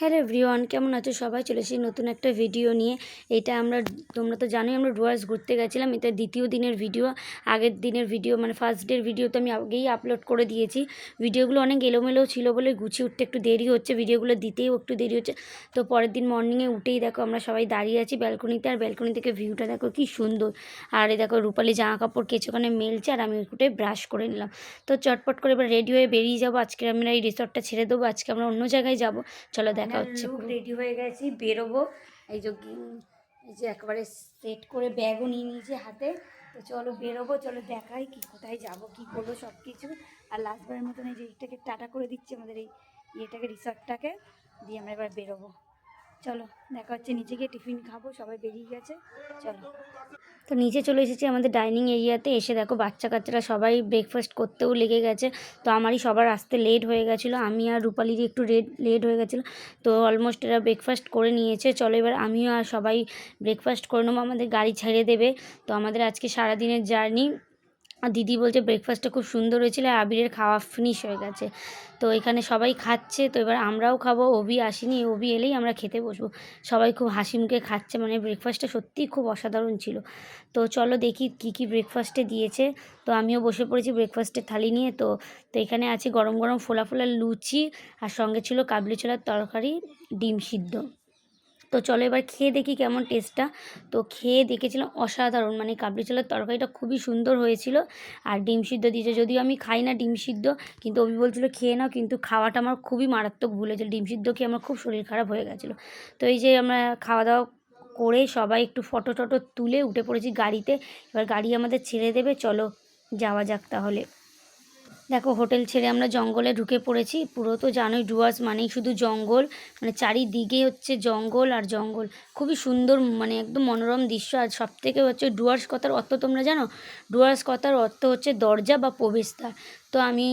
Hello everyone কেমন আছো? সবাই চলে এসেছি নতুন একটা ভিডিও নিয়ে। এটা আমরা, তোমরা তো জানোই আমরা ডুয়ার্স ঘুরতে গেছিলাম। এটা দ্বিতীয় দিনের ভিডিও আগের দিনের ভিডিও মানে ফার্স্ট ডের ভিডিও তো আমি আগেই আপলোড করে দিয়েছি। ভিডিওগুলো অনেক এলোমেলো ছিল বলে গুছিয়ে উঠতে একটু দেরি হচ্ছে ভিডিওগুলো দিতেও একটু দেরি হচ্ছে। তো পরের দিন মর্নিংয়ে উঠেই দেখো আমরা সবাই দাঁড়িয়ে আছি ব্যালকনিতে আর ব্যালকনি থেকে ভিউটা দেখো কি সুন্দর। আর এই দেখো রূপালি জামা কাপড় কেচে ওখানে মেলছে, আর আমি উঠে ব্রাশ করে নিলাম। তো চটপট করে এবার রেডি হয়ে বেরিয়ে যাব। আজকে আমরা এই রিসর্টটা ছেড়ে দেবো, আজকে আমরা অন্য জায়গায় যাব। চলো দেখা হচ্ছে রেডি হয়ে গেছি বেরোবো। এই যে এই যে একবারে সেট করে ব্যাগও নিয়ে নিয়েছি হাতে। তো চলো বেরোবো চলো দেখাই কি কোথায় যাব কি করব সব কিছু আর লাস্টবারের মতন এই যে এইটাকে টাটা করে দিচ্ছে আমাদের এই ইয়েটাকে রিসর্টটাকে দিয়ে আমরা এবার বেরোবো। চলো, দেখা হচ্ছে নিচে গিয়ে টিফিন খাব, সবাই বেরিয়ে গেছে, চলো। তো নিচে চলে এসেছি আমাদের ডাইনিং এরিয়াতে, এসে দেখো বাচ্চা কাচ্চারা সবাই ব্রেকফাস্ট করতেও লেগে গেছে। তো আমারই সবার আসতে লেট হয়ে গেছিল, আমি আর রূপালিরই একটু লেট লেট হয়ে গেছিল। তো অলমোস্ট এরা ব্রেকফাস্ট করে নিয়েছে, চলো এবার আমিও আর সবাই ব্রেকফাস্ট করে নেব, আমাদের গাড়ি ছেড়ে দেবে। তো আমাদের আজকে সারাদিনের জার্নি দিদি বলছে ব্রেকফাস্টটা খুব সুন্দর হয়েছিল আর আবিরের খাওয়া ফিনিশ হয়ে গেছে। তো এখানে সবাই খাচ্ছে, তো এবার আমরাও খাব, অভি আসেনি, অভি এলেই আমরা খেতে বসবো। সবাই খুব হাসি মুখে খাচ্ছে মানে ব্রেকফাস্টটা সত্যিই খুব অসাধারণ ছিল। তো চলো দেখি কি কি ব্রেকফাস্টে দিয়েছে। তো আমিও বসে পড়েছি ব্রেকফাস্টের থালি নিয়ে। তো তো এখানে আছে গরম গরম ফোলা ফোলা লুচি আর সঙ্গে ছিল কাবলি ছোলার তরকারি, ডিম সিদ্ধ। তো চলো এবার খেয়ে দেখি কেমন টেস্টটা তো খেয়ে দেখেছিলাম অসাধারণ মানে কাবলি ছোলার তরকারিটা খুবই সুন্দর হয়েছিল। আর ডিম সিদ্ধ দিয়েছে, যদিও আমি খাই না ডিম সিদ্ধ, কিন্তু অভি বলছিল খেয়ে নাও, কিন্তু খাওয়াটা আমার খুবই মারাত্মক ভুল হয়েছিল। ডিম সিদ্ধ খেয়ে আমার খুব শরীর খারাপ হয়ে গেছিল। তো এই যে আমরা খাওয়া দাওয়া করে সবাই একটু ফটো টটো তুলে উঠে পড়েছি গাড়িতে। এবার গাড়ি আমাদের ছেড়ে দেবে, চলো যাওয়া যাক তাহলে। দেখো হোটেল ছেড়ে আমরা জঙ্গলে ঢুকে পড়েছি। পুরো তো জানোই ডুয়ার্স মানেই শুধু জঙ্গল। মানে চারিদিকে হচ্ছে জঙ্গল আর জঙ্গল। খুবই সুন্দর মানে একদম মনোরম দৃশ্য। আর সব থেকে হচ্ছে ডুয়ার্স কথার অর্থ তোমরা জানো? ডুয়ার্স কথার অর্থ হচ্ছে দরজা বা প্রবেশদ্বার। তো আমি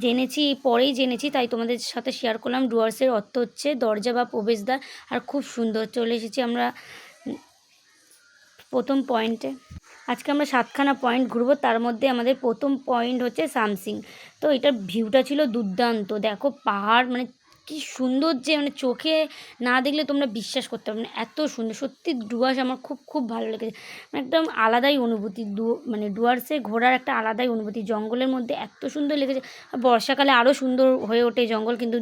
জেনেছি, পরেই জেনেছি, তাই তোমাদের সাথে শেয়ার করলাম। ডুয়ার্সের অর্থ হচ্ছে দরজা বা প্রবেশদ্বার। আর খুব সুন্দর, চলে এসেছি আমরা প্রথম পয়েন্টে আজকে আমরা সাতখানা পয়েন্ট ঘুরবো, তার মধ্যে আমাদের প্রথম পয়েন্ট হচ্ছে সামসিং তো এটার ভিউটা ছিল দুর্দান্ত। দেখো পাহাড় মানে কি সুন্দর যে মানে চোখে না দেখলে তোমরা বিশ্বাস করতে পারবে না। এত সুন্দর, সত্যি ডুয়ার্স আমার খুব খুব ভালো লেগেছে। মানে একদম আলাদাই অনুভূতি, ডু মানে ডুয়ার্সে ঘোরার একটা আলাদাই অনুভূতি। জঙ্গলের মধ্যে এত সুন্দর লেগেছে। বর্ষাকালে আরও সুন্দর হয়ে ওঠে জঙ্গল, কিন্তু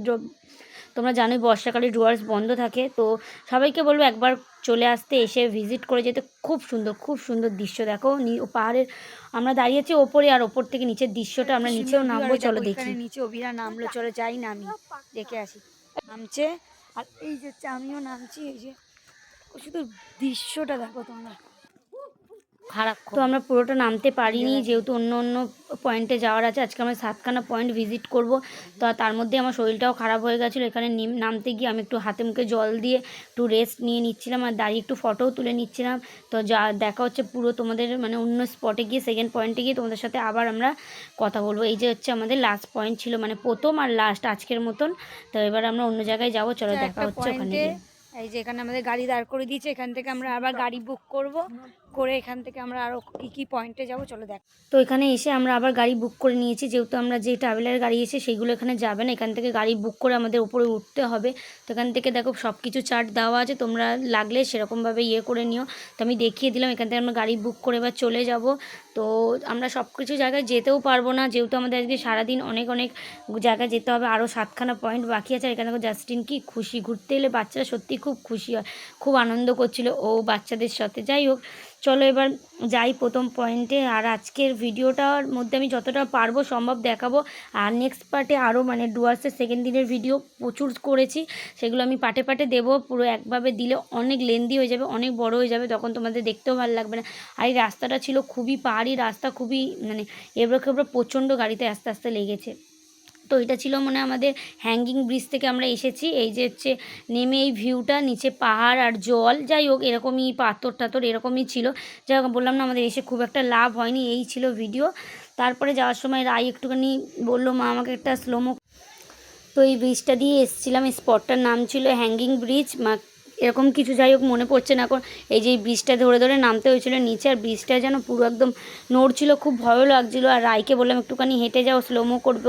তোমরা জানোই বর্ষাকালে ডুয়ার্স বন্ধ থাকে। তো সবাইকে বলব একবার চলে আসতে এসে ভিজিট করে যেতে খুব সুন্দর খুব সুন্দর দৃশ্য। দেখো নি- ও পাহাড়ের আমরা দাঁড়িয়েছি ওপরে আর ওপর থেকে নিচের দৃশ্যটা আমরা নিচেও নামবো চলো দেখি। নিচে অভিরা নামলো চলো যাই নামি। দেখে আসি। নামছে আর এই যে আমিও নামছি এই যে। শুধু দৃশ্যটা দেখো তোমরা। খারাপ তো আমরা পুরোটা নামতে পারিনি যেহেতু অন্য অন্য পয়েন্টে যাওয়ার আছে। আজকে আমরা সাতখানা পয়েন্ট ভিজিট করব। তো তার মধ্যে আমার শরীরটাও খারাপ হয়ে গেছিল। এখানে নিম- নামতে গিয়ে আমি একটু হাতে মুখে জল দিয়ে একটু রেস্ট নিয়ে নিচ্ছিলাম আর দাঁড়িয়ে একটু ফটোও তুলে নিচ্ছিলাম। তো যা দেখা হচ্ছে পুরো তোমাদের মানে অন্য স্পটে গিয়ে সেকেন্ড পয়েন্টে গিয়ে তোমাদের সাথে আবার আমরা কথা বলব। এই যে হচ্ছে আমাদের লাস্ট পয়েন্ট ছিল মানে প্রথম আর লাস্ট আজকের মতন। তো এবার আমরা অন্য জায়গায় যাব। চলো দেখা হচ্ছে ওখানে এই যে এখানে আমাদের গাড়ি দাঁড় করে দিয়েছে। এখান থেকে আমরা আবার গাড়ি বুক করব। করে এখান থেকে আমরা আরও কী কী পয়েন্টে যাব চলো দেখ। তো এখানে এসে আমরা আবার গাড়ি বুক করে নিয়েছি, যেহেতু আমরা যে ট্রাভেলার গাড়ি এসে সেগুলো এখানে যাবে না, এখান থেকে গাড়ি বুক করে আমাদের উপরে উঠতে হবে। তো এখান থেকে দেখো সব কিছু চার্ট দেওয়া আছে, তোমরা লাগলে সেরকমভাবে ইয়ে করে নিও। তো আমি দেখিয়ে দিলাম, এখান থেকে আমরা গাড়ি বুক করে এবার চলে যাব। তো আমরা সব কিছু জায়গায় যেতেও পারব না, যেহেতু আমাদের আজকে সারাদিন অনেক অনেক জায়গায় যেতে হবে আরও সাতখানা পয়েন্ট বাকি আছে। আর এখানে দেখো জাস্টিন কি খুশি, ঘুরতে এলে বাচ্চারা সত্যি খুব খুশি হয়, খুব আনন্দ করছিল ও বাচ্চাদের সাথে। যাই হোক চলো এবার যাই প্রথম পয়েন্টে আর আজকের ভিডিওটার মধ্যে আমি যতটা পারব সম্ভব দেখাবো। আর নেক্সট পার্টে আরও মানে ডুয়ার্সের সেকেন্ড দিনের ভিডিও প্রচুর করেছি। সেগুলো আমি পাটে পাটে দেবো। পুরো একভাবে দিলে অনেক লেন্দি হয়ে যাবে, অনেক বড় হয়ে যাবে। তখন তোমাদের দেখতেও ভালো লাগবে না। আর এই রাস্তাটা ছিল খুবই পাহাড়ি, রাস্তা খুবই মানে এবড়ো খেবড়ো প্রচণ্ড গাড়িতে আস্তে আস্তে লেগেছে। তো এটা ছিল মনে আমাদের হ্যাঙ্গিং ব্রিজ থেকে আমরা এসেছি। এই যে হচ্ছে নেমে এই ভিউটা নিচে পাহাড় আর জল। যাই হোক, এরকমই পাথর টাথর এরকমই ছিল। যাই হোক, বললাম না আমাদের এসে খুব একটা লাভ হয়নি, এই ছিল ভিডিও তারপরে যাওয়ার সময় রায় একটুখানি বলল, মা, আমাকে একটা স্লোমো তো এই ব্রিজটা দিয়ে এসেছিলাম। এই স্পটটার নাম ছিল হ্যাঙ্গিং ব্রিজ মা এরকম কিছু যাই হোক মনে পড়ছে না। এখন এই যে এই ব্রিজটা ধরে ধরে নামতে হয়েছিল, নিচে আর ব্রিজটা যেন পুরো একদম নড়ছিল, খুব ভয়ও লাগছিল। আর রায়কে বললাম, একটুখানি হেঁটে যাও স্লোমো করব।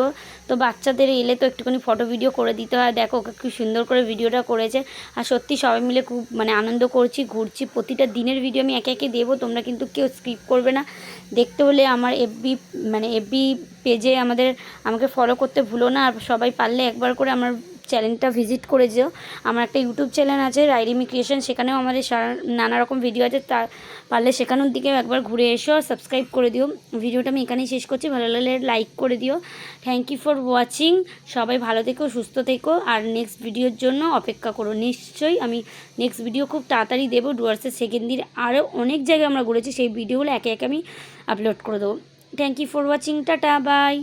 তো বাচ্চাদের এলে তো একটুখানি ফটো ভিডিও করে দিতে হয়। দেখো, ওকে খুব সুন্দর করে ভিডিওটা করেছে। আর সত্যি সবাই মিলে খুব মানে আনন্দ করছি, ঘুরছি। প্রতিটা দিনের ভিডিও আমি একে একে দেবো, তোমরা কিন্তু কেউ স্কিপ করবে না। দেখতে হলে আমার এফবি মানে এফবি পেজে আমাদের, আমাকে ফলো করতে ভুলো না। আর সবাই পারলে একবার করে আমার চ্যানেলটা ভিজিট করে যেও। আমার একটা ইউটিউব চ্যানেল আছে, রাইরিমি ক্রিয়েশন, সেখানেও আমাদের সারা, নানা রকম ভিডিও আছে। তা পারলে সেখানের দিকেও একবার ঘুরে এসো আর সাবস্ক্রাইব করে দিও। ভিডিওটা আমি এখানেই শেষ করছি। ভালো লাগলে লাইক করে দিও। থ্যাংক ইউ ফর ওয়াচিং সবাই ভালো থেকো, সুস্থ থেকো। আর নেক্সট ভিডিওর জন্য অপেক্ষা করো। নিশ্চয়ই আমি নেক্সট ভিডিও খুব তাড়াতাড়ি দেবো। ডুয়ার্সের সেকেন্ড দিন আরও অনেক জায়গায় আমরা ঘুরেছি। সেই ভিডিওগুলো একে একে আমি আপলোড করে দেবো। Thank you for watching tata bye